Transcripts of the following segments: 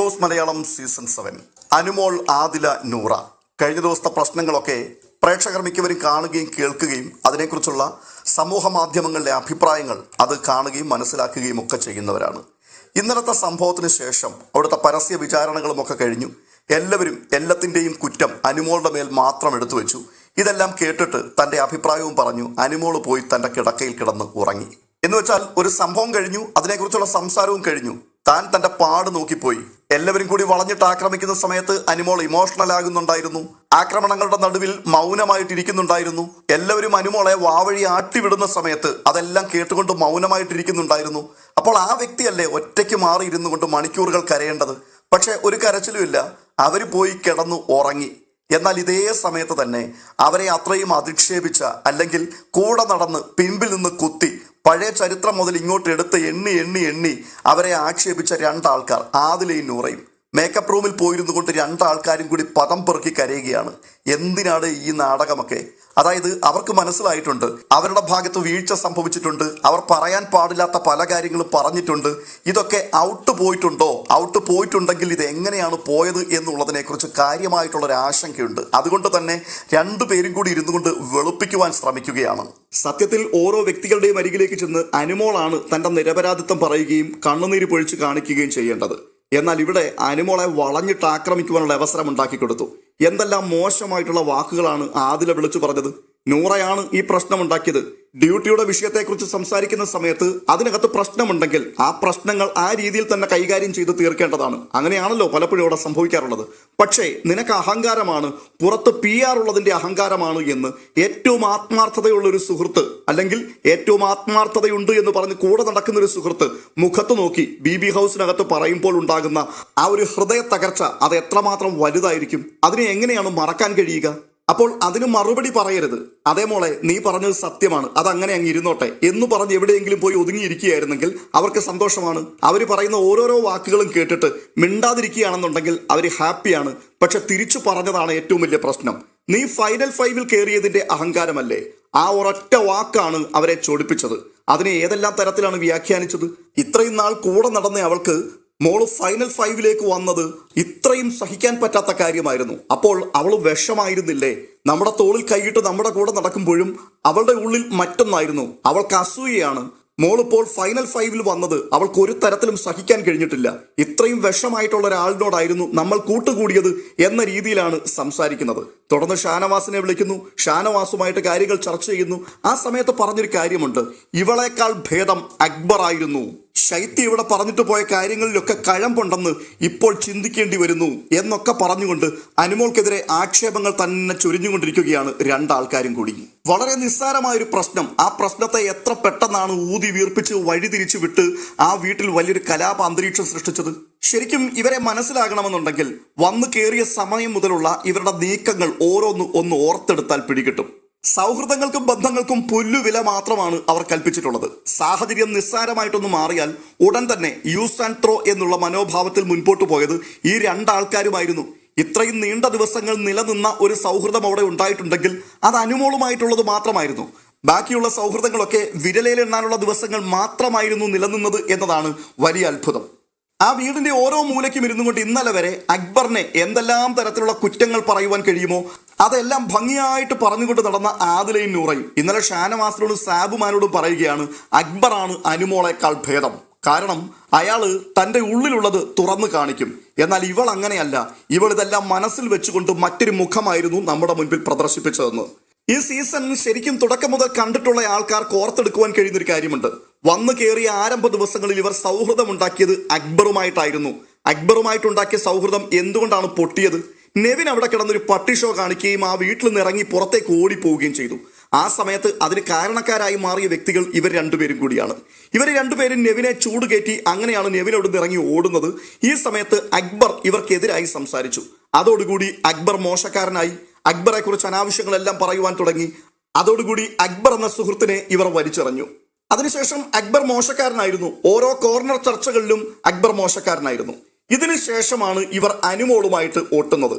Boss Malayalam season seven. Anumol Adhila Noora. കഴിഞ്ഞ ദിവസത്തെ പ്രശ്നങ്ങളൊക്കെ പ്രേക്ഷകർ മിക്കവരും കാണുകയും കേൾക്കുകയും അതിനെക്കുറിച്ചുള്ള സമൂഹ മാധ്യമങ്ങളിലെ അഭിപ്രായങ്ങൾ അത് കാണുകയും മനസ്സിലാക്കുകയും ഒക്കെ ചെയ്യുന്നവരാണ്. ഇന്നലത്തെ സംഭവത്തിന് ശേഷം അവിടുത്തെ പരസ്യ വിചാരണകളുമൊക്കെ കഴിഞ്ഞു. എല്ലാവരും എല്ലാത്തിന്റെയും കുറ്റം അനുമോളുടെ മേൽ മാത്രം എടുത്തു വെച്ചു. ഇതെല്ലാം കേട്ടിട്ട് തന്റെ അഭിപ്രായവും പറഞ്ഞു. അനുമോൾ പോയി തന്റെ കിടക്കയിൽ കിടന്ന് ഉറങ്ങി. എന്ന് വെച്ചാൽ ഒരു സംഭവം കഴിഞ്ഞു അതിനെക്കുറിച്ചുള്ള സംസാരവും കഴിഞ്ഞു. താൻ തന്റെ പാട് നോക്കിപ്പോയി. എല്ലാവരും കൂടി വളഞ്ഞിട്ട് ആക്രമിക്കുന്ന സമയത്ത് അനിമോൾ ഇമോഷണൽ ആകുന്നുണ്ടായിരുന്നു. ആക്രമണങ്ങളുടെ നടുവിൽ മൗനമായിട്ടിരിക്കുന്നുണ്ടായിരുന്നു. എല്ലാവരും അനുമോളെ വാവഴി ആട്ടിവിടുന്ന സമയത്ത് അതെല്ലാം കേട്ടുകൊണ്ട് മൗനമായിട്ടിരിക്കുന്നുണ്ടായിരുന്നു. അപ്പോൾ ആ വ്യക്തിയല്ലേ ഒറ്റയ്ക്ക് മാറി ഇരുന്നു കൊണ്ട് മണിക്കൂറുകൾ കരയേണ്ടത്? പക്ഷെ ഒരു കരച്ചിലുമില്ല അവർ പോയി കിടന്നു ഉറങ്ങി. എന്നാൽ ഇതേ സമയത്ത് തന്നെ അവരെ അത്രയും അധിക്ഷേപിച്ച അല്ലെങ്കിൽ കൂടെ നടന്ന് പിമ്പിൽ നിന്ന് കുത്തി പഴയ ചരിത്രം മുതൽ ഇങ്ങോട്ട് എടുത്ത് എണ്ണി എണ്ണി എണ്ണി അവരെ ആക്ഷേപിച്ച രണ്ടാൾക്കാർ ആദിലയും നൂറയും. മേക്കപ്പ് റൂമിൽ പോയിരുന്നു കൊണ്ട് രണ്ടാൾക്കാരും കൂടി പദം പെറുക്കി കരയുകയാണ്. എന്തിനാണ് ഈ നാടകമൊക്കെ? അതായത് അവർക്ക് മനസ്സിലായിട്ടുണ്ട് അവരുടെ ഭാഗത്ത് വീഴ്ച സംഭവിച്ചിട്ടുണ്ട് അവർ പറയാൻ പാടില്ലാത്ത പല കാര്യങ്ങളും പറഞ്ഞിട്ടുണ്ട് ഇതൊക്കെ ഔട്ട് പോയിട്ടുണ്ടോ? ഔട്ട് പോയിട്ടുണ്ടെങ്കിൽ ഇത് എങ്ങനെയാണ് പോയത് എന്നുള്ളതിനെക്കുറിച്ച് കാര്യമായിട്ടുള്ള ഒരു ആശങ്കയുണ്ട്. അതുകൊണ്ട് തന്നെ രണ്ടു പേരും കൂടി ഇരുന്നു കൊണ്ട് വെളുപ്പിക്കുവാൻ ശ്രമിക്കുകയാണ്. സത്യത്തിൽ ഓരോ വ്യക്തികളുടെയും അരികിലേക്ക് ചെന്ന് അനുമോളാണ് തന്റെ നിരപരാധിത്വം പറയുകയും കണ്ണുനീര് പൊഴിച്ച് കാണിക്കുകയും ചെയ്യേണ്ടത്. എന്നാൽ ഇവിടെ അനുമോളെ വളഞ്ഞിട്ട് ആക്രമിക്കുവാനുള്ള അവസരം ഉണ്ടാക്കി കൊടുത്തു. എന്തെല്ലാം മോശമായിട്ടുള്ള വാക്കുകളാണ് ആദില വിളിച്ചു പറഞ്ഞത്? നൂറയാണ് ഈ പ്രശ്നമുണ്ടാക്കിയത് ഡ്യൂട്ടിയുടെ വിഷയത്തെക്കുറിച്ച് സംസാരിക്കുന്ന സമയത്ത് അതിനകത്ത് പ്രശ്നമുണ്ടെങ്കിൽ ആ പ്രശ്നങ്ങൾ ആ രീതിയിൽ തന്നെ കൈകാര്യം ചെയ്ത് തീർക്കേണ്ടതാണ്. അങ്ങനെയാണല്ലോ പലപ്പോഴും ഇവിടെ സംഭവിക്കാറുള്ളത്. പക്ഷേ നിനക്ക് അഹങ്കാരമാണ് പുറത്ത് പി ആർ ഉള്ളതിന്റെ അഹങ്കാരമാണ് എന്ന് ഏറ്റവും ആത്മാർത്ഥതയുള്ള ഒരു സുഹൃത്ത് അല്ലെങ്കിൽ ഏറ്റവും ആത്മാർത്ഥതയുണ്ട് എന്ന് പറഞ്ഞ് കൂടെ നടക്കുന്ന ഒരു സുഹൃത്ത് മുഖത്ത് നോക്കി ബി ബി ഹൗസിനകത്ത് പറയുമ്പോൾ ഉണ്ടാകുന്ന ആ ഒരു ഹൃദയ തകർച്ച അത് എത്രമാത്രം വലുതായിരിക്കും? അതിനെ എങ്ങനെയാണ് മറക്കാൻ കഴിയുക? അപ്പോൾ അതിന് മറുപടി പറയരുത്. അതേ മോളെ നീ പറഞ്ഞത് സത്യമാണ്. അത് അങ്ങനെ അങ്ങ് ഇരുന്നോട്ടെ. എന്ന് പറഞ്ഞ് എവിടെയെങ്കിലും പോയി ഒതുങ്ങിയിരിക്കുകയായിരുന്നെങ്കിൽ അവർക്ക് സന്തോഷമാണ്. അവർ പറയുന്ന ഓരോരോ വാക്കുകളും കേട്ടിട്ട് മിണ്ടാതിരിക്കുകയാണെന്നുണ്ടെങ്കിൽ അവർ ഹാപ്പിയാണ്. പക്ഷെ തിരിച്ചു പറഞ്ഞതാണ് ഏറ്റവും വലിയ പ്രശ്നം. നീ ഫൈനൽ ഫൈവിൽ കയറിയതിന്റെ അഹങ്കാരമല്ലേ? ആ ഒരൊറ്റ വാക്കാണ് അവരെ ചൊടിപ്പിച്ചത്. അതിനെ ഏതെല്ലാം തരത്തിലാണ് വ്യാഖ്യാനിച്ചത്? ഇത്രയും നാൾ കൂടെ നടന്ന അവൾക്ക് മോൾ ഫൈനൽ ഫൈവിലേക്ക് വന്നത് ഇത്രയും സഹിക്കാൻ പറ്റാത്ത കാര്യമായിരുന്നു. അപ്പോൾ അവൾ വിഷമായിരുന്നില്ലേ? നമ്മുടെ തോളിൽ കൈയിട്ട് നമ്മുടെ കൂടെ നടക്കുമ്പോഴും അവളുടെ ഉള്ളിൽ മറ്റൊന്നായിരുന്നു. അവൾക്ക് അസൂയയാണ്. മോളിപ്പോൾ ഫൈനൽ ഫൈവിൽ വന്നത് അവൾക്ക് ഒരു തരത്തിലും സഹിക്കാൻ കഴിഞ്ഞിട്ടില്ല. ഇത്രയും വിഷമായിട്ടുള്ള ഒരാളിനോടായിരുന്നു നമ്മൾ കൂട്ടുകൂടിയത് എന്ന രീതിയിലാണ് സംസാരിക്കുന്നത്. തുടർന്ന് ഷാനവാസിനെ വിളിക്കുന്നു. ഷാനവാസുമായിട്ട് കാര്യങ്ങൾ ചർച്ച ചെയ്യുന്നു. ആ സമയത്ത് പറഞ്ഞൊരു കാര്യമുണ്ട്. ഇവളേക്കാൾ ഭേദം അക്ബർ ആയിരുന്നു ശൈത്യ ഇവിടെ പറഞ്ഞിട്ട് പോയ കാര്യങ്ങളിലൊക്കെ കഴമ്പുണ്ടെന്ന് ഇപ്പോൾ ചിന്തിക്കേണ്ടി വരുന്നു എന്നൊക്കെ പറഞ്ഞുകൊണ്ട് അനുമോൾക്കെതിരെ ആക്ഷേപങ്ങൾ തന്നെ ചൊരിഞ്ഞുകൊണ്ടിരിക്കുകയാണ് രണ്ടാൾക്കാരും കൂടി. വളരെ നിസ്സാരമായ ഒരു പ്രശ്നം. ആ പ്രശ്നത്തെ എത്ര പെട്ടെന്നാണ് ഊതി വീർപ്പിച്ച് വഴിതിരിച്ചു വിട്ട് ആ വീട്ടിൽ വലിയൊരു കലാപ അന്തരീക്ഷം സൃഷ്ടിച്ചത്? ശരിക്കും ഇവരെ മനസ്സിലാകണമെന്നുണ്ടെങ്കിൽ വന്നു കയറിയ സമയം മുതലുള്ള ഇവരുടെ നീക്കങ്ങൾ ഓരോന്ന് ഒന്ന് ഓർത്തെടുത്താൽ പിടികിട്ടും. സൗഹൃദങ്ങൾക്കും ബന്ധങ്ങൾക്കും പുല്ലുവില മാത്രമാണ് അവർ കൽപ്പിച്ചിട്ടുള്ളത്. സാഹചര്യം നിസ്സാരമായിട്ടൊന്ന് മാറിയാൽ ഉടൻ തന്നെ യൂസ് ആൻഡ് ത്രോ എന്നുള്ള മനോഭാവത്തിൽ മുൻപോട്ട് പോയത് ഈ രണ്ടാൾക്കാരുമായിരുന്നു. ഇത്രയും നീണ്ട ദിവസങ്ങൾ നിലനിന്ന ഒരു സൗഹൃദം അവിടെ ഉണ്ടായിട്ടുണ്ടെങ്കിൽ അത് അനുമോളുമായിട്ടുള്ളത് മാത്രമായിരുന്നു. ബാക്കിയുള്ള സൗഹൃദങ്ങളൊക്കെ വിരലയിലെണ്ണാനുള്ള ദിവസങ്ങൾ മാത്രമായിരുന്നു നിലനിന്നത് എന്നതാണ് വലിയ അത്ഭുതം. ആ വീടിന്റെ ഓരോ മൂലയ്ക്കും ഇരുന്നു കൊണ്ട് ഇന്നലെ വരെ അക്ബറിനെ എന്തെല്ലാം തരത്തിലുള്ള കുറ്റങ്ങൾ പറയുവാൻ കഴിയുമോ അതെല്ലാം ഭംഗിയായിട്ട് പറഞ്ഞുകൊണ്ട് നടന്ന ആദിലയും നൂറയും. ഇന്നലെ ഷാനവാസിനോടും സാബുമാനോടും പറയുകയാണ് അക്ബറാണ് അനുമോളേക്കാൾ ഭേദം. കാരണം അയാൾ തന്റെ ഉള്ളിലുള്ളത് തുറന്നു കാണിക്കും. എന്നാൽ ഇവൾ അങ്ങനെയല്ല. ഇവൾ ഇതെല്ലാം മനസ്സിൽ വെച്ചുകൊണ്ട് മറ്റൊരു മുഖമായിരുന്നു നമ്മുടെ മുൻപിൽ പ്രദർശിപ്പിച്ചതെന്ന്. ഈ സീസൺ ശരിക്കും തുടക്കം മുതൽ കണ്ടിട്ടുള്ള ആൾക്കാർ കോർത്തെടുക്കുവാൻ കഴിയുന്നൊരു കാര്യമുണ്ട്. വന്നു കയറിയ ആരംഭ ദിവസങ്ങളിൽ ഇവർ സൗഹൃദം ഉണ്ടാക്കിയത് അക്ബറുമായിട്ടായിരുന്നു. അക്ബറുമായിട്ടുണ്ടാക്കിയ സൗഹൃദം എന്തുകൊണ്ടാണ് പൊട്ടിയത്? നെവിൻ അവിടെ കിടന്നൊരു പട്ടി ഷോ കാണിക്കുകയും ആ വീട്ടിൽ നിന്ന് ഇറങ്ങി പുറത്തേക്ക് ഓടിപ്പോവുകയും ചെയ്തു. ആ സമയത്ത് അതിന് കാരണക്കാരായി മാറിയ വ്യക്തികൾ ഇവർ രണ്ടുപേരും കൂടിയാണ്. ഇവർ രണ്ടുപേരും നെവിനെ ചൂട് കയറ്റി അങ്ങനെയാണ് നെവിൻ അവിടെ ഇറങ്ങി ഓടുന്നത്. ഈ സമയത്ത് അക്ബർ ഇവർക്കെതിരായി സംസാരിച്ചു. അതോടുകൂടി അക്ബർ മോശക്കാരനായി. അക്ബറെ കുറിച്ച് അനാവശ്യങ്ങളെല്ലാം പറയുവാൻ തുടങ്ങി. അതോടുകൂടി അക്ബർ എന്ന സുഹൃത്തിനെ ഇവർ വലിച്ചെറിഞ്ഞു. അതിനുശേഷം അക്ബർ മോശക്കാരനായിരുന്നു. ഓരോ കോർണർ ചർച്ചകളിലും അക്ബർ മോശക്കാരനായിരുന്നു. ഇതിനു ശേഷമാണ് ഇവർ അനുമോളുമായിട്ട് ഓട്ടുന്നത്.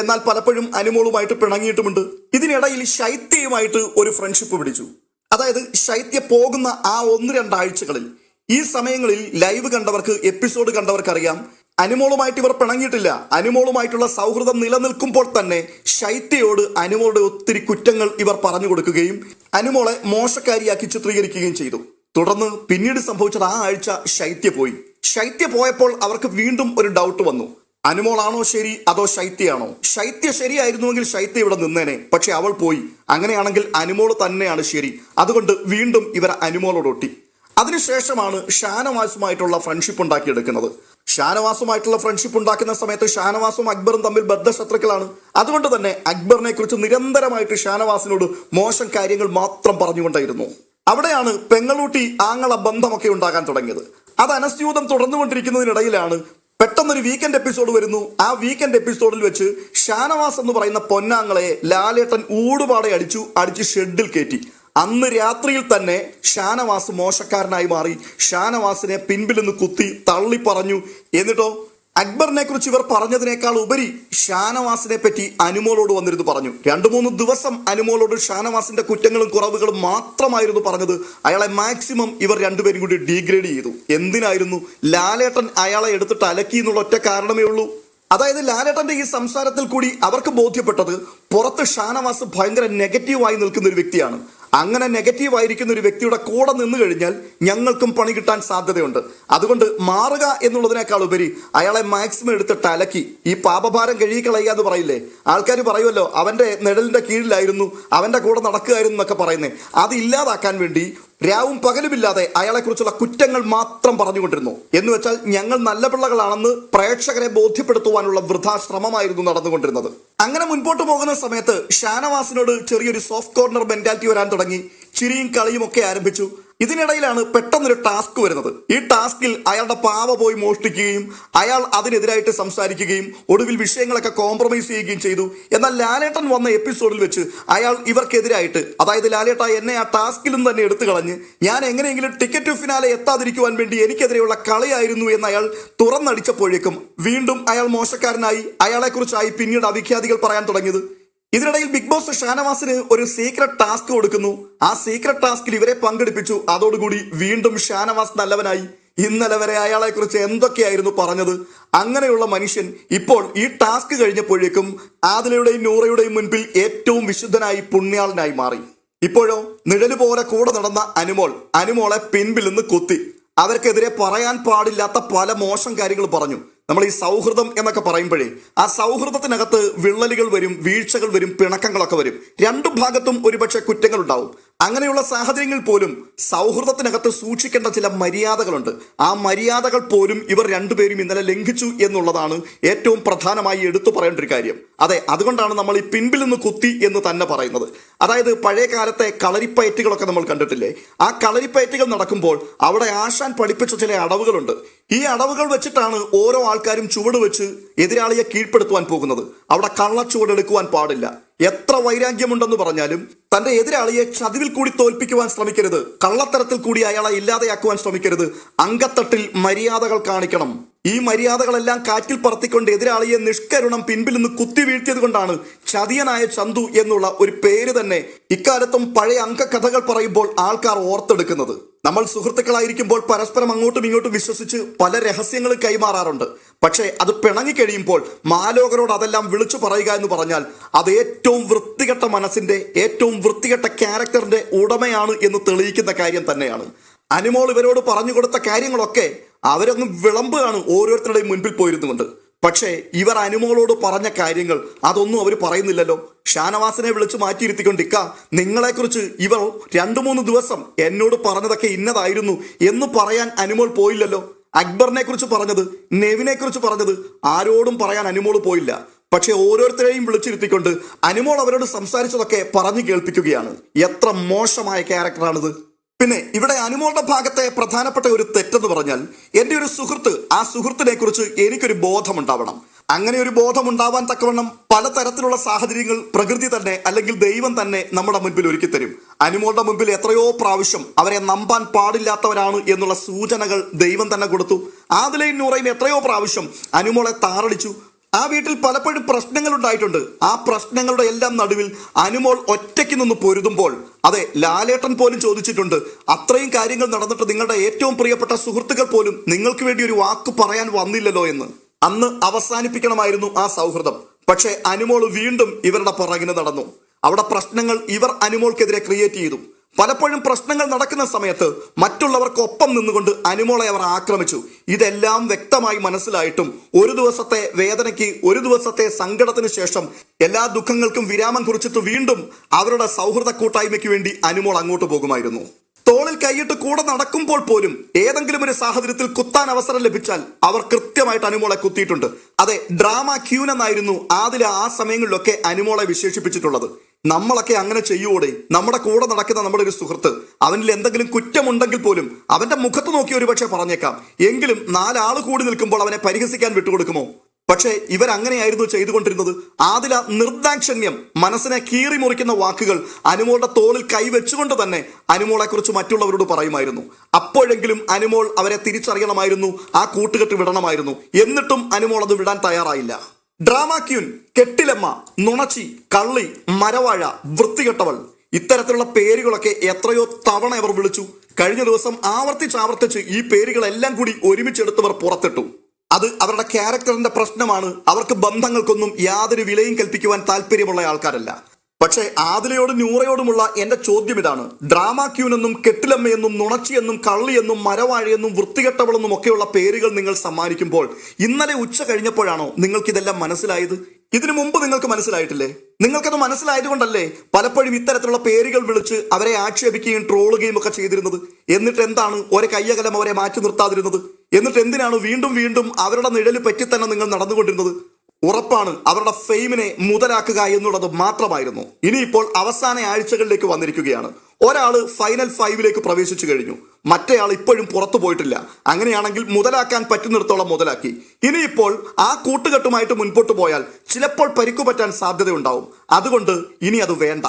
എന്നാൽ പലപ്പോഴും അനുമോളുമായിട്ട് പിണങ്ങിയിട്ടുമുണ്ട്. ഇതിനിടയിൽ ശൈത്യയുമായിട്ട് ഒരു ഫ്രണ്ട്ഷിപ്പ് പിടിച്ചു. അതായത് ശൈത്യ പോകുന്ന ആ ഒന്ന് രണ്ടാഴ്ചകളിൽ ഈ സമയങ്ങളിൽ ലൈവ് കണ്ടവർക്ക് എപ്പിസോഡ് കണ്ടവർക്കറിയാം അനുമോളുമായിട്ട് ഇവർ പിണങ്ങിയിട്ടില്ല. അനുമോളുമായിട്ടുള്ള സൗഹൃദം നിലനിൽക്കുമ്പോൾ തന്നെ ശൈത്യയോട് അനുമോളുടെ ഒത്തിരി കുറ്റങ്ങൾ ഇവർ പറഞ്ഞു കൊടുക്കുകയും അനുമോളെ മോശക്കാരിയാക്കി ചിത്രീകരിക്കുകയും ചെയ്തു. തുടർന്ന് പിന്നീട് സംഭവിച്ചത് ആ ആഴ്ച ശൈത്യ പോയി. ശൈത്യ പോയപ്പോൾ അവർക്ക് വീണ്ടും ഒരു ഡൗട്ട് വന്നു. അനുമോളാണോ ശരി? അതോ ശൈത്യയാണോ? ശൈത്യ ശരിയായിരുന്നുവെങ്കിൽ ശൈത്യ ഇവിടെ നിന്നേനെ. പക്ഷെ അവൾ പോയി. അങ്ങനെയാണെങ്കിൽ അനുമോൾ തന്നെയാണ് ശരി. അതുകൊണ്ട് വീണ്ടും ഇവർ അനുമോളോട് ഒട്ടി. അതിനുശേഷമാണ് ഷാനവാസുമായിട്ടുള്ള ഫ്രണ്ട്ഷിപ്പ് ഉണ്ടാക്കിയെടുക്കുന്നത്. ഷാനവാസുമായിട്ടുള്ള ഫ്രണ്ട്ഷിപ്പ് ഉണ്ടാക്കുന്ന സമയത്ത് ഷാനവാസും അക്ബറും തമ്മിൽ ബദ്ധശത്രുക്കളാണ്. അതുകൊണ്ട് തന്നെ അക്ബറിനെ കുറിച്ച് നിരന്തരമായിട്ട് ഷാനവാസിനോട് മോശം കാര്യങ്ങൾ മാത്രം പറഞ്ഞുകൊണ്ടായിരുന്നു. അവിടെയാണ് പെങ്ങളൂട്ടി ആങ്ങള ബന്ധമൊക്കെ ഉണ്ടാകാൻ തുടങ്ങിയത്. അത് അനസ്യൂതം തുടർന്നുകൊണ്ടിരിക്കുന്നതിനിടയിലാണ് പെട്ടെന്നൊരു വീക്കെൻഡ് എപ്പിസോഡ് വരുന്നു. ആ വീക്കെൻഡ് എപ്പിസോഡിൽ വെച്ച് ഷാനവാസ് എന്ന് പറയുന്ന പൊന്നാങ്ങളെ ലാലേട്ടൻ ഊടുപാടെ അടിച്ചു അടിച്ച് ഷെഡിൽ കയറ്റി. അന്ന് രാത്രിയിൽ തന്നെ ഷാനവാസ് മോശക്കാരനായി മാറി. ഷാനവാസിനെ പിൻപിൽ നിന്ന് കുത്തി തള്ളി പറഞ്ഞു എന്നിട്ടോ അക്ബറിനെ കുറിച്ച് ഇവർ പറഞ്ഞതിനേക്കാൾ ഉപരി ഷാനവാസിനെ പറ്റി അനുമോളോട് വന്നിരുന്നു പറഞ്ഞു. രണ്ടു മൂന്ന് ദിവസം അനുമോളോട് ഷാനവാസിന്റെ കുറ്റങ്ങളും കുറവുകളും മാത്രമായിരുന്നു പറഞ്ഞത്. അയാളെ മാക്സിമം ഇവർ രണ്ടുപേരും കൂടി ഡീഗ്രേഡ് ചെയ്തു. എന്തിനായിരുന്നു ലാലേട്ടൻ അയാളെ എടുത്തിട്ട് അലക്കി എന്നുള്ള ഒറ്റ കാരണമേ ഉള്ളൂ? അതായത് ലാലേട്ടന്റെ ഈ സംസാരത്തിൽ കൂടി അവർക്ക് ബോധ്യപ്പെട്ടത് പുറത്ത് ഷാനവാസ് ഭയങ്കര നെഗറ്റീവായി നിൽക്കുന്ന ഒരു വ്യക്തിയാണ്. അങ്ങനെ നെഗറ്റീവ് ആയിരിക്കുന്ന ഒരു വ്യക്തിയുടെ കൂടെ നിന്ന് കഴിഞ്ഞാൽ ഞങ്ങൾക്കും പണി കിട്ടാൻ സാധ്യതയുണ്ട്. അതുകൊണ്ട് മാറുക എന്നുള്ളതിനേക്കാൾ ഉപരി അയാളെ മാക്സിമം എടുത്തിട്ട് അലക്കി ഈ പാപഭാരം കഴുകിക്കളയുക എന്ന് പറയില്ലേ? ആൾക്കാർ പറയുമല്ലോ അവന്റെ നിഴലിന്റെ കീഴിലായിരുന്നു അവന്റെ കൂടെ നടക്കുകയായിരുന്നു എന്നൊക്കെ പറയുന്നത് അത് ഇല്ലാതാക്കാൻ വേണ്ടി രാവും പകലുമില്ലാതെ അയാളെക്കുറിച്ചുള്ള കുറ്റങ്ങൾ മാത്രം പറഞ്ഞുകൊണ്ടിരുന്നു. എന്ന് വെച്ചാൽ ഞങ്ങൾ നല്ല പിള്ളകളാണെന്ന് പ്രേക്ഷകരെ ബോധ്യപ്പെടുത്തുവാനുള്ള വൃഥാശ്രമമായിരുന്നു നടന്നുകൊണ്ടിരുന്നത്. അങ്ങനെ മുൻപോട്ട് പോകുന്ന സമയത്ത് ഷാനവാസിനോട് ചെറിയൊരു സോഫ്റ്റ് കോർണർ മെന്റാലിറ്റി വരാൻ തുടങ്ങി. ചിരിയും കളിയും ഒക്കെ ആരംഭിച്ചു. ഇതിനിടയിലാണ് പെട്ടെന്നൊരു ടാസ്ക് വരുന്നത്. ഈ ടാസ്കിൽ അയാളുടെ പാവ പോയി മോഷ്ടിക്കുകയും അയാൾ അതിനെതിരായിട്ട് സംസാരിക്കുകയും ഒടുവിൽ വിഷയങ്ങളൊക്കെ കോംപ്രമൈസ് ചെയ്യുകയും ചെയ്തു. എന്നാൽ ലാലേട്ടൻ വന്ന എപ്പിസോഡിൽ വെച്ച് അയാൾ ഇവർക്കെതിരായിട്ട് അതായത് ലാലേട്ട എന്നെ ആ ടാസ്കിലും തന്നെ എടുത്തു കളഞ്ഞ് ഞാൻ എങ്ങനെയെങ്കിലും ടിക്കറ്റ് ഫിനാലെ എത്താതിരിക്കുവാൻ വേണ്ടി എനിക്കെതിരെയുള്ള കളിയായിരുന്നു എന്ന് അയാൾ തുറന്നടിച്ചപ്പോഴേക്കും വീണ്ടും അയാൾ മോശക്കാരനായി അയാളെക്കുറിച്ചായി പിന്നീട് അവിഖ്യാതികൾ പറയാൻ തുടങ്ങിയത്. ഇതിനിടയിൽ ബിഗ് ബോസ് ഷാനവാസിന് ഒരു സീക്രട്ട് ടാസ്ക് കൊടുക്കുന്നു. ആ സീക്രട്ട് ടാസ്കിൽ ഇവരെ പങ്കെടുപ്പിച്ചു. അതോടുകൂടി വീണ്ടും ഷാനവാസ് നല്ലവനായി. ഇന്നലെ വരെ അയാളെ കുറിച്ച് എന്തൊക്കെയായിരുന്നു പറഞ്ഞത്? അങ്ങനെയുള്ള മനുഷ്യൻ ഇപ്പോൾ ഈ ടാസ്ക് കഴിഞ്ഞപ്പോഴേക്കും ആദിലയുടെയും നൂറയുടെയും മുൻപിൽ ഏറ്റവും വിശുദ്ധനായി പുണ്യാളനായി മാറി. ഇപ്പോഴോ നിഴൽ പോലെ കൂടെ നടന്ന അനുമോൾ അനുമോളെ പിൻപിൽ നിന്ന് കൊത്തി. അവർക്കെതിരെ പറയാൻ പാടില്ലാത്ത പല മോശം കാര്യങ്ങൾ പറഞ്ഞു. നമ്മൾ ഈ സൗഹൃദം എന്നൊക്കെ പറയുമ്പോഴേ ആ സൗഹൃദത്തിനകത്ത് വിള്ളലുകൾ വരും വീഴ്ചകൾ വരും പിണക്കങ്ങളൊക്കെ വരും. രണ്ടു ഭാഗത്തും ഒരുപക്ഷെ കുറ്റങ്ങൾ ഉണ്ടാവും അങ്ങനെയുള്ള സാഹചര്യങ്ങൾ പോലും സൗഹൃദത്തിനകത്ത് സൂക്ഷിക്കേണ്ട ചില മര്യാദകളുണ്ട്. ആ മര്യാദകൾ പോലും ഇവർ രണ്ടുപേരും ഇന്നലെ ലംഘിച്ചു എന്നുള്ളതാണ് ഏറ്റവും പ്രധാനമായി എടുത്തു പറയേണ്ട ഒരു കാര്യം. അതെ അതുകൊണ്ടാണ് നമ്മൾ ഈ പിൻപിൽ നിന്ന് കുത്തി എന്ന് തന്നെ പറയുന്നത്. അതായത് പഴയ കാലത്തെ കളരിപ്പയറ്റുകളൊക്കെ നമ്മൾ കണ്ടിട്ടില്ലേ? ആ കളരിപ്പയറ്റുകൾ നടക്കുമ്പോൾ അവിടെ ആശാൻ പഠിപ്പിച്ച ചില അടവുകളുണ്ട്. ഈ അടവുകൾ വെച്ചിട്ടാണ് ഓരോ ആൾക്കാരും ചുവട് വെച്ച് എതിരാളിയെ കീഴ്പ്പെടുത്തുവാൻ പോകുന്നത്. അവിടെ കള്ളച്ചുവടെടുക്കുവാൻ പാടില്ല. എത്ര വൈരാഗ്യമുണ്ടെന്ന് പറഞ്ഞാലും തന്റെ എതിരാളിയെ ചതിവിൽ കൂടി തോൽപ്പിക്കുവാൻ ശ്രമിക്കരുത്. കള്ളത്തരത്തിൽ കൂടി അയാളെ ഇല്ലാതെയാക്കുവാൻ ശ്രമിക്കരുത്. അങ്കത്തട്ടിൽ മര്യാദകൾ കാണിക്കണം. ഈ മര്യാദകളെല്ലാം കാറ്റിൽ പറത്തിക്കൊണ്ട് എതിരാളിയെ നിഷ്കരുണം പിൻപിൽ നിന്ന് കുത്തി വീഴ്ത്തിയത് കൊണ്ടാണ് ചതിയനായ ചന്തു എന്നുള്ള ഒരു പേര് തന്നെ ഇക്കാലത്തും പഴയ അങ്കകഥകൾ പറയുമ്പോൾ ആൾക്കാർ ഓർത്തെടുക്കുന്നത്. നമ്മൾ സുഹൃത്തുക്കളായിരിക്കുമ്പോൾ പരസ്പരം അങ്ങോട്ടും ഇങ്ങോട്ടും വിശ്വസിച്ച് പല രഹസ്യങ്ങൾ കൈമാറാറുണ്ട്. പക്ഷേ അത് പിണങ്ങിക്കഴിയുമ്പോൾ മാലോകരോട് അതെല്ലാം വിളിച്ചു പറയുക എന്ന് പറഞ്ഞാൽ അത് ഏറ്റവും വൃത്തികെട്ട മനസ്സിന്റെ ഏറ്റവും വൃത്തികെട്ട ക്യാരക്ടറിന്റെ ഉടമയാണ് എന്ന് തെളിയിക്കുന്ന കാര്യം തന്നെയാണ്. അനിമോൾ ഇവരോട് പറഞ്ഞു കൊടുത്ത കാര്യങ്ങളൊക്കെ അവരൊന്നും വിളമ്പുകയാണ് ഓരോരുത്തരുടെയും മുൻപിൽ പോയിരുന്നുകൊണ്ട്. പക്ഷേ ഇവർ അനുമോളോട് പറഞ്ഞ കാര്യങ്ങൾ അതൊന്നും അവർ പറയുന്നില്ലല്ലോ. ഷാനവാസിനെ വിളിച്ചു മാറ്റിയിരുത്തിക്കൊണ്ട് ഇക്ക നിങ്ങളെക്കുറിച്ച് ഇവർ രണ്ടു മൂന്ന് ദിവസം എന്നോട് പറഞ്ഞതൊക്കെ ഇന്നതായിരുന്നു എന്ന് പറയാൻ അനുമോൾ പോയില്ലല്ലോ. അക്ബറിനെ കുറിച്ച് പറഞ്ഞത് നെവിനെ കുറിച്ച് പറഞ്ഞത് ആരോടും പറയാൻ അനുമോൾ പോയില്ല. പക്ഷെ ഓരോരുത്തരെയും വിളിച്ചിരുത്തിക്കൊണ്ട് അനുമോൾ അവരോട് സംസാരിച്ചതൊക്കെ പറഞ്ഞു കേൾപ്പിക്കുകയാണ്. എത്ര മോശമായ ക്യാരക്ടറാണിത്. പിന്നെ ഇവിടെ അനുമോളുടെ ഭാഗത്തെ പ്രധാനപ്പെട്ട ഒരു തെറ്റെന്ന് പറഞ്ഞാൽ എന്റെ ഒരു സുഹൃത്ത് ആ സുഹൃത്തിനെ കുറിച്ച് എനിക്കൊരു ബോധമുണ്ടാവണം. അങ്ങനെ ഒരു ബോധം ബോധമുണ്ടാവാൻ തക്കവണ്ണം പലതരത്തിലുള്ള സാഹചര്യങ്ങൾ പ്രകൃതി തന്നെ അല്ലെങ്കിൽ ദൈവം തന്നെ നമ്മുടെ മുൻപിൽ ഒരുക്കി തരും. അനുമോളുടെ മുൻപിൽ എത്രയോ പ്രാവശ്യം അവരെ നമ്പാൻ പാടില്ലാത്തവരാണ് എന്നുള്ള സൂചനകൾ ദൈവം തന്നെ കൊടുത്തു. ആദിലയും നൂറയും എത്രയോ പ്രാവശ്യം അനുമോളെ താറടിച്ചു. ആ വീട്ടിൽ പലപ്പോഴും പ്രശ്നങ്ങൾ ഉണ്ടായിട്ടുണ്ട് ആ പ്രശ്നങ്ങളുടെ എല്ലാം നടുവിൽ അനുമോൾ ഒറ്റയ്ക്ക് നിന്ന് പൊരുതുമ്പോൾ അതെ ലാലേട്ടൻ പോലും ചോദിച്ചിട്ടുണ്ട് അത്രയും കാര്യങ്ങൾ നടന്നിട്ട് നിങ്ങളുടെ ഏറ്റവും പ്രിയപ്പെട്ട സുഹൃത്തുക്കൾ പോലും നിങ്ങൾക്ക് വേണ്ടി ഒരു വാക്ക് പറയാൻ വന്നില്ലല്ലോ എന്ന്. അന്ന് അവസാനിപ്പിക്കണമായിരുന്നു ആ സൗഹൃദം. പക്ഷേ അനുമോൾ വീണ്ടും ഇവരുടെ പുറകിന് നടന്നു. അവിടെ പ്രശ്നങ്ങൾ ഇവർ അനുമോൾക്കെതിരെ ക്രിയേറ്റ് ചെയ്തു. പലപ്പോഴും പ്രശ്നങ്ങൾ നടക്കുന്ന സമയത്ത് മറ്റുള്ളവർക്കൊപ്പം നിന്നുകൊണ്ട് അനുമോളെ അവർ ആക്രമിച്ചു. ഇതെല്ലാം വ്യക്തമായി മനസ്സിലായിട്ടും ഒരു ദിവസത്തെ വേദനയ്ക്ക് ഒരു ദിവസത്തെ സങ്കടത്തിന് ശേഷം എല്ലാ ദുഃഖങ്ങൾക്കും വിരാമം കുറിച്ചിട്ട് വീണ്ടും അവരുടെ സൗഹൃദ കൂട്ടായ്മയ്ക്ക് വേണ്ടി അനുമോൾ അങ്ങോട്ട് പോകുമായിരുന്നു. തോളിൽ കൈയിട്ട് കൂടെ നടക്കുമ്പോൾ പോലും ഏതെങ്കിലും ഒരു സാഹചര്യത്തിൽ കുത്താൻ അവസരം ലഭിച്ചാൽ അവർ കൃത്യമായിട്ട് അനുമോളെ കുത്തിയിട്ടുണ്ട്. അതെ ഡ്രാമ ക്യൂൻ എന്നായിരുന്നു ആദില ആ സമയങ്ങളിലൊക്കെ അനുമോളെ വിശേഷിപ്പിച്ചിട്ടുള്ളത്. നമ്മളൊക്കെ അങ്ങനെ ചെയ്യൂടെ നമ്മുടെ കൂടെ നടക്കുന്ന നമ്മുടെ ഒരു സുഹൃത്ത് അവനിൽ എന്തെങ്കിലും കുറ്റമുണ്ടെങ്കിൽ പോലും അവന്റെ മുഖത്ത് നോക്കി ഒരുപക്ഷെ പറഞ്ഞേക്കാം. എങ്കിലും നാലാൾ കൂടി നിൽക്കുമ്പോൾ അവനെ പരിഹസിക്കാൻ വിട്ടുകൊടുക്കുമോ? പക്ഷേ ഇവരങ്ങനെയായിരുന്നു ചെയ്തുകൊണ്ടിരുന്നത്. ആദില നിർദാക്ഷണ്യം മനസ്സിനെ കീറി മുറിക്കുന്ന വാക്കുകൾ അനുമോളുടെ തോളിൽ കൈവച്ചുകൊണ്ട് തന്നെ അനുമോളെ കുറിച്ച് മറ്റുള്ളവരോട് പറയുമായിരുന്നു. അപ്പോഴെങ്കിലും അനുമോൾ അവരെ തിരിച്ചറിയണമായിരുന്നു ആ കൂട്ടുകെട്ട് വിടണമായിരുന്നു. എന്നിട്ടും അനുമോൾ അത് വിടാൻ തയ്യാറായില്ല. ഡ്രാമ ക്യൂൻ കെട്ടിലമ്മ നുണച്ചി കള്ളി മരവാഴ വൃത്തികെട്ടവൾ. ഇത്തരത്തിലുള്ള പേരുകളൊക്കെ എത്രയോ തവണ അവർ വിളിച്ചു. കഴിഞ്ഞ ദിവസം ആവർത്തിച്ച് ആവർത്തിച്ച് ഈ പേരുകളെല്ലാം കൂടി ഒരുമിച്ചെടുത്തവർ പുറത്തിട്ടു. അത് അവരുടെ ക്യാരക്ടറിന്റെ പ്രശ്നമാണ്. അവർക്ക് ബന്ധങ്ങൾക്കൊന്നും യാതൊരു വിലയും കൽപ്പിക്കുവാൻ താല്പര്യമുള്ള ആൾക്കാരല്ല. പക്ഷേ ആദിലയോടും നൂറയോടുമുള്ള എന്റെ ചോദ്യം ഇതാണ്. ഡ്രാമ ക്യൂനെന്നും കെട്ടിലമ്മയെന്നും നുണച്ചിയെന്നും കള്ളിയെന്നും മരവാഴയെന്നും വൃത്തികെട്ടവളെന്നും ഒക്കെയുള്ള പേരുകൾ നിങ്ങൾ സമ്മാനിക്കുമ്പോൾ ഇന്നലെ ഉച്ച കഴിഞ്ഞപ്പോഴാണോ നിങ്ങൾക്കിതെല്ലാം മനസ്സിലായത്? ഇതിനു മുമ്പ് നിങ്ങൾക്ക് മനസ്സിലായിട്ടില്ലേ? നിങ്ങൾക്കത് മനസ്സിലായതുകൊണ്ടല്ലേ പലപ്പോഴും ഇത്തരത്തിലുള്ള പേരുകൾ വിളിച്ച് അവരെ ആക്ഷേപിക്കുകയും ട്രോളുകയും ഒക്കെ ചെയ്തിരുന്നത്? എന്നിട്ട് എന്താണ് ഒരു കയ്യകലം അവരെ മാറ്റി നിർത്താതിരുന്നത്? എന്നിട്ട് എന്തിനാണ് വീണ്ടും വീണ്ടും അവരുടെ നിഴൽ പറ്റി തന്നെ നിങ്ങൾ നടന്നുകൊണ്ടിരുന്നത്? ഉറപ്പാണ് അവരുടെ ഫെയിമിനെ മുതലാക്കുക എന്നുള്ളത് മാത്രമായിരുന്നു. ഇനിയിപ്പോൾ അവസാന ആഴ്ചകളിലേക്ക് വന്നിരിക്കുകയാണ്. ഒരാൾ ഫൈനൽ ഫൈവിലേക്ക് പ്രവേശിച്ചു കഴിഞ്ഞു. മറ്റേയാൾ ഇപ്പോഴും പുറത്തു പോയിട്ടില്ല. അങ്ങനെയാണെങ്കിൽ മുതലാക്കാൻ പറ്റുന്നിടത്തോളം മുതലാക്കി. ഇനിയിപ്പോൾ ആ കൂട്ടുകെട്ടുമായിട്ട് മുൻപോട്ട് പോയാൽ ചിലപ്പോൾ പരിക്കു പറ്റാൻ സാധ്യതയുണ്ടാവും. അതുകൊണ്ട് ഇനി അത് വേണ്ട.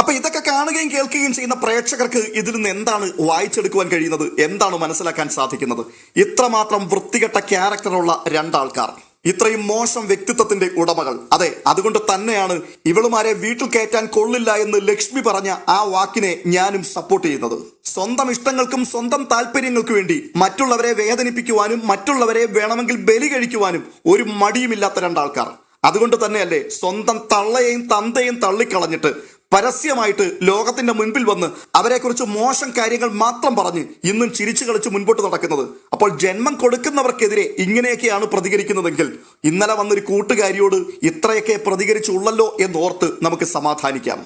അപ്പൊ ഇതൊക്കെ കാണുകയും കേൾക്കുകയും ചെയ്യുന്ന പ്രേക്ഷകർക്ക് ഇതിൽ നിന്ന് എന്താണ് വായിച്ചെടുക്കുവാൻ കഴിയുന്നത്? എന്താണ് മനസ്സിലാക്കാൻ സാധിക്കുന്നത്? ഇത്രമാത്രം വൃത്തികെട്ട ക്യാരക്ടറുള്ള രണ്ടാൾക്കാർ. ഇത്രയും മോശം വ്യക്തിത്വത്തിന്റെ ഉടമകൾ. അതെ അതുകൊണ്ട് തന്നെയാണ് ഇവളുമാരെ വീട്ടിൽ കയറ്റാൻ കൊള്ളില്ല എന്ന് ലക്ഷ്മി പറഞ്ഞ ആ വാക്കിനെ ഞാനും സപ്പോർട്ട് ചെയ്യുന്നത്. സ്വന്തം ഇഷ്ടങ്ങൾക്കും സ്വന്തം താല്പര്യങ്ങൾക്കു വേണ്ടി മറ്റുള്ളവരെ വേദനിപ്പിക്കുവാനും മറ്റുള്ളവരെ വേണമെങ്കിൽ ബലി കഴിക്കുവാനും ഒരു മടിയുമില്ലാത്ത രണ്ടാൾക്കാർ. അതുകൊണ്ട് തന്നെയല്ലേ സ്വന്തം തള്ളയെയും തന്തയും തള്ളിക്കളഞ്ഞിട്ട് പരസ്യമായിട്ട് ലോകത്തിന്റെ മുൻപിൽ വന്ന് അവരെക്കുറിച്ച് മോശം കാര്യങ്ങൾ മാത്രം പറഞ്ഞ് ഇന്നും ചിരിച്ചു കളിച്ച് മുൻപോട്ട് നടക്കുന്നത്. അപ്പോൾ ജന്മം കൊടുക്കുന്നവർക്കെതിരെ ഇങ്ങനെയൊക്കെയാണ് പ്രതികരിക്കുന്നതെങ്കിൽ ഇന്നലെ വന്നൊരു കൂട്ടുകാരിയോട് ഇത്രയൊക്കെ പ്രതികരിച്ചുള്ളല്ലോ എന്നോർത്ത് നമുക്ക് സമാധാനിക്കാം.